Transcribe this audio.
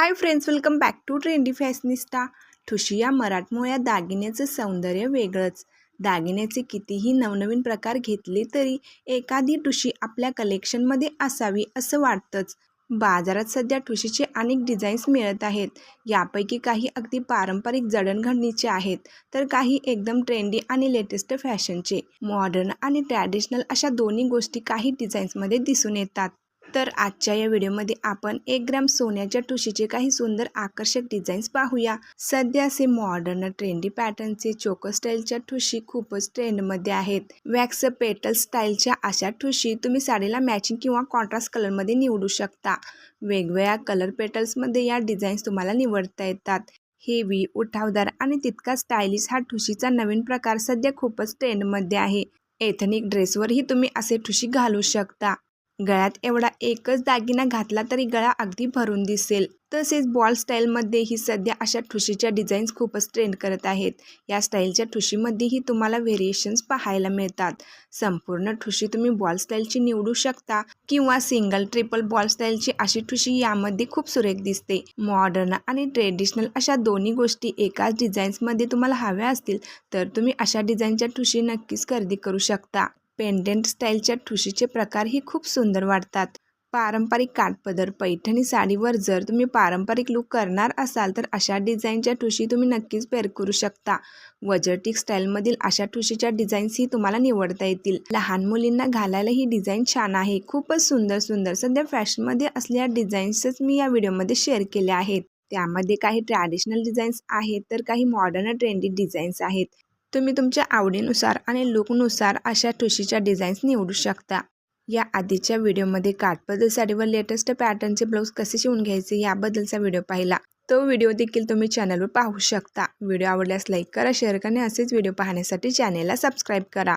Hi friends welcome back to trendy fashionista ठुशी या मराठमोळ्या दागिन्याचं सौंदर्य वेगळंच. दागिन्याचे कितीही नवनवीन प्रकार घेतले तरी एखादी ठुशी आपल्या कलेक्शनमध्ये असावी असं वाटतंच. बाजारात सध्या ठुशीचे अनेक डिझाईन्स मिळत आहेत. यापैकी काही अगदी पारंपरिक जडणघडणीचे आहेत तर काही एकदम ट्रेंडी आणि लेटेस्ट फॅशनचे मॉडर्न आणि ट्रॅडिशनल अशा दोन्ही गोष्टी काही डिझाईन्समध्ये दिसून येतात. तर आजच्या या व्हिडिओमध्ये आपण एक ग्रॅम सोन्याच्या ठुशीचे काही सुंदर आकर्षक डिझाईन्स पाहूया. सध्या असे मॉडर्न ट्रेंडी पॅटर्नचे चोको स्टाईलच्या ठुशी खूपच ट्रेंडमध्ये आहेत. वॅक्स पेटल स्टाईलच्या अशा ठुशी तुम्ही साडीला मॅचिंग किंवा कॉन्ट्रास्ट कलरमध्ये निवडू शकता. वेगवेगळ्या कलर पेटल्समध्ये या डिझाईन्स तुम्हाला निवडता येतात. हेवी उठावदार आणि तितका स्टायलिश हा ठुशीचा नवीन प्रकार सध्या खूपच ट्रेंडमध्ये आहे. एथनिक ड्रेसवरही तुम्ही असे ठुशी घालू शकता. गळ्यात एवढा एकच दागिना घातला तरी गळा अगदी भरून दिसेल. तसेच बॉल स्टाईलमध्येही सध्या अशा ठुशीच्या डिझाईन्स खूपच ट्रेंड करत आहेत. या स्टाईलच्या ठुशीमध्येही तुम्हाला व्हेरिएशन्स पाहायला मिळतात. संपूर्ण ठुशी तुम्ही बॉल स्टाईलची निवडू शकता किंवा सिंगल ट्रिपल बॉल स्टाईलची अशी ठुशी यामध्ये खूप सुरेख दिसते. मॉडर्न आणि ट्रेडिशनल अशा दोन्ही गोष्टी एकाच डिझाईन्समध्ये तुम्हाला हव्या असतील तर तुम्ही अशा डिझाईनच्या ठुशी नक्कीच खरेदी करू शकता. पेंडेंट स्टाईलच्या ठुशीचे प्रकारही खूप सुंदर वाटतात पारंपरिक काठपदर पैठणी साडीवर जर तुम्ही पारंपरिक लुक करणार असाल तर अशा डिझाईनच्या ठुशी तुम्ही नक्कीच पेअर करू शकता. वजटिक स्टाईलमधील अशा ठुशीच्या डिझाईन्सही तुम्हाला निवडता येतील. लहान मुलींना घालायला ही डिझाईन छान आहे. खूपच सुंदर सुंदर सध्या फॅशनमध्ये असलेल्या डिझाईन्सच मी या व्हिडिओमध्ये शेअर केल्या आहेत. त्यामध्ये काही ट्रॅडिशनल डिझाईन्स आहेत तर काही मॉडर्न ट्रेंडी डिझाईन्स आहेत. तुम्ही तुमच्या आवडीनुसार आणि लुकनुसार अशा ठुशीच्या डिझाईन्स निवडू शकता. या आधीच्या व्हिडिओमध्ये काठपदर साडीवर लेटेस्ट पॅटर्नचे ब्लाऊज कसे शिवून घ्यायचे याबद्दलचा व्हिडिओ पाहिला. तो व्हिडिओ देखील तुम्ही चॅनलवर पाहू शकता. व्हिडिओ आवडल्यास लाईक करा शेअर करा आणि असेच व्हिडिओ पाहण्यासाठी चॅनेलला सबस्क्राईब करा.